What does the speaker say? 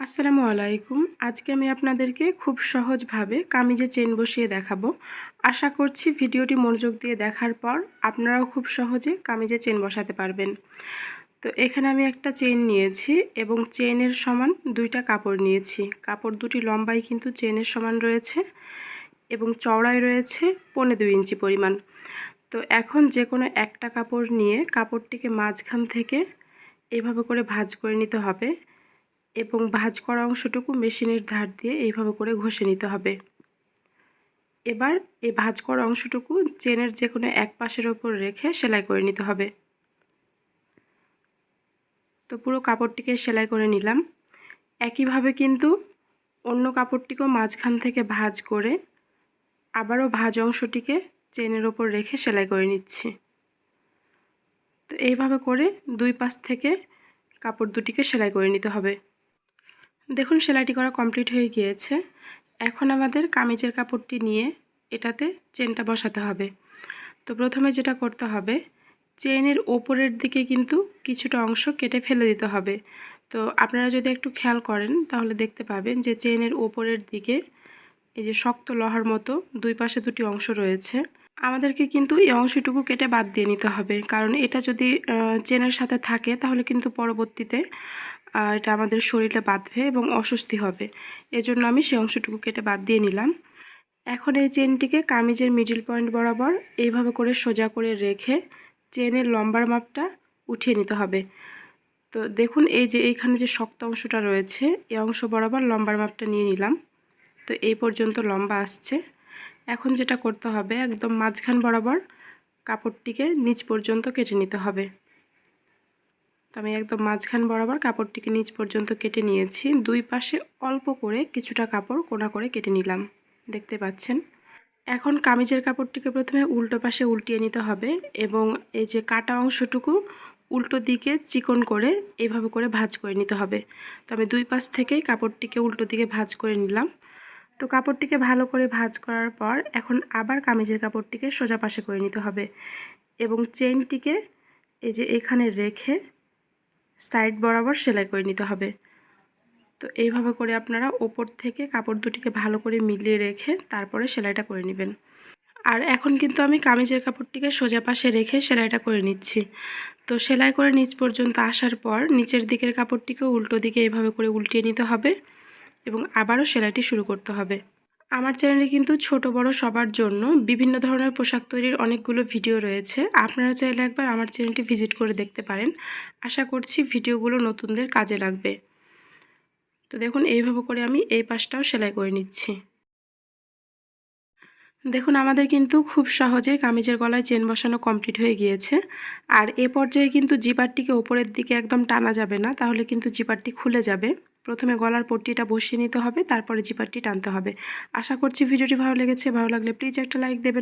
আসসালামু আলাইকুম। আজকে আমি আপনাদেরকে খুব সহজভাবে কামিজে চেন বসিয়ে দেখাবো। আশা করছি ভিডিওটি মনোযোগ দিয়ে দেখার পর আপনারাও খুব সহজে কামিজে চেন বসাতে পারবেন। তো এখানে আমি একটা চেন নিয়েছি এবং চেনের সমান দুইটা কাপড় নিয়েছি। কাপড় দুটি লম্বাই কিন্তু চেনের সমান রয়েছে এবং চওড়ায় রয়েছে পৌনে দুই ইঞ্চি পরিমাণ। তো এখন যে কোনো একটা কাপড় নিয়ে কাপড়টিকে মাঝখান থেকে এভাবে করে ভাজ করে নিতে হবে। এবং ভাঁজ করা অংশটুকু মেশিনের ধার দিয়ে এইভাবে করে ঘষে নিতে হবে। এবার এই ভাঁজ করা অংশটুকু চেনের যে কোনো এক পাশের ওপর রেখে সেলাই করে নিতে হবে। তো পুরো কাপড়টিকে সেলাই করে নিলাম। একইভাবে কিন্তু অন্য কাপড়টিকেও মাঝখান থেকে ভাঁজ করে আবারও ভাঁজ অংশটিকে চেনের ওপর রেখে সেলাই করে নিচ্ছি। তো এইভাবে করে দুই পাশ থেকে কাপড় দুটিকে সেলাই করে নিতে হবে। দেখুন, সেলাইটি করা কমপ্লিট হয়ে গিয়েছে। এখন আমাদের কামিজের কাপড়টি নিয়ে এটাতে চেনটা বসাতে হবে। তো প্রথমে যেটা করতে হবে, চেনের ওপরের দিকে কিন্তু কিছুটা অংশ কেটে ফেলে দিতে হবে। তো আপনারা যদি একটু খেয়াল করেন, তাহলে দেখতে পাবেন যে চেনের ওপরের দিকে এই যে শক্ত লোহার মতো দুই পাশে দুটি অংশ রয়েছে। আমাদেরকে কিন্তু এই অংশটুকু কেটে বাদ দিয়ে নিতে হবে। কারণ এটা যদি চেনের সাথে থাকে, তাহলে কিন্তু পরবর্তীতে এটা আমাদের শরীরে বাঁধবে এবং অস্বস্তি হবে। এজন্য আমি সেই অংশটুকু কেটে বাদ দিয়ে নিলাম। এখন এই চেনটিকে কামিজের মিডিল পয়েন্ট বরাবর এইভাবে করে সোজা করে রেখে চেনের লম্বার মাপটা উঠিয়ে নিতে হবে। তো দেখুন, এই যে এইখানে যে শক্ত অংশটা রয়েছে, এই অংশ বরাবর লম্বার মাপটা নিয়ে নিলাম। তো এই পর্যন্ত লম্বা আসছে। এখন যেটা করতে হবে, একদম মাঝখান বরাবর কাপড়টিকে নিচ পর্যন্ত কেটে নিতে হবে। তো আমি একদম মাঝখান বরাবর কাপড়টিকে নিচ পর্যন্ত কেটে নিয়েছি। দুই পাশে অল্প করে কিছুটা কাপড় কোনা করে কেটে নিলাম। দেখতে পাচ্ছেন? এখন কামিজের কাপড়টিকে প্রথমে উল্টো পাশে উল্টিয়ে নিতে হবে এবং এই যে কাটা অংশটুকু উল্টো দিকে চিকন করে এইভাবে করে ভাজ করে নিতে হবে। তো আমি দুই পাশ থেকেই কাপড়টিকে উল্টো দিকে ভাজ করে নিলাম। তো কাপড়টিকে ভালো করে ভাজ করার পর এখন আবার কামিজের কাপড়টিকে সোজা পাশে করে নিতে হবে এবং চেনটিকে এই যে এখানে রেখে সাইড বরাবর সেলাই করে নিতে হবে। তো এইভাবে করে আপনারা ওপর থেকে কাপড় দুটিকে ভালো করে মিলিয়ে রেখে তারপরে সেলাইটা করে নেবেন। আর এখন কিন্তু আমি কামিজের কাপড়টিকে সোজা পাশে রেখে সেলাইটা করে নিচ্ছি। তো সেলাই করে নিচ পর্যন্ত আসার পর নিচের দিকের কাপড়টিকে উল্টো দিকে এইভাবে করে উল্টিয়ে নিতে হবে। এবং আবারও সেলাইটি শুরু করতে হবে। আমার চ্যানেলে কিন্তু ছোট, বড় সবার জন্য বিভিন্ন ধরনের পোশাক তৈরির অনেকগুলো ভিডিও রয়েছে। আপনারা চাইলে একবার আমার চ্যানেলটি ভিজিট করে দেখতে পারেন। আশা করছি ভিডিওগুলো নতুনদের কাজে লাগবে। তো দেখুন, এইভাবে করে আমি এই পাশটাও সেলাই করে নিচ্ছি। দেখুন, আমাদের কিন্তু খুব সহজে কামিজের গলায় চেন বসানো কমপ্লিট হয়ে গিয়েছে। আর এ পর্যায়ে কিন্তু জিপারটিকে ওপরের দিকে একদম টানা যাবে না, তাহলে কিন্তু জিপারটি খুলে যাবে। প্রথমে গলার পট্টিটা বসিয়ে নিতে হবে, তারপরে জিপারটি টানতে হবে। আশা করছি ভিডিওটি ভালো লেগেছে, ভালো লাগলে প্লিজ একটা লাইক দেবেন।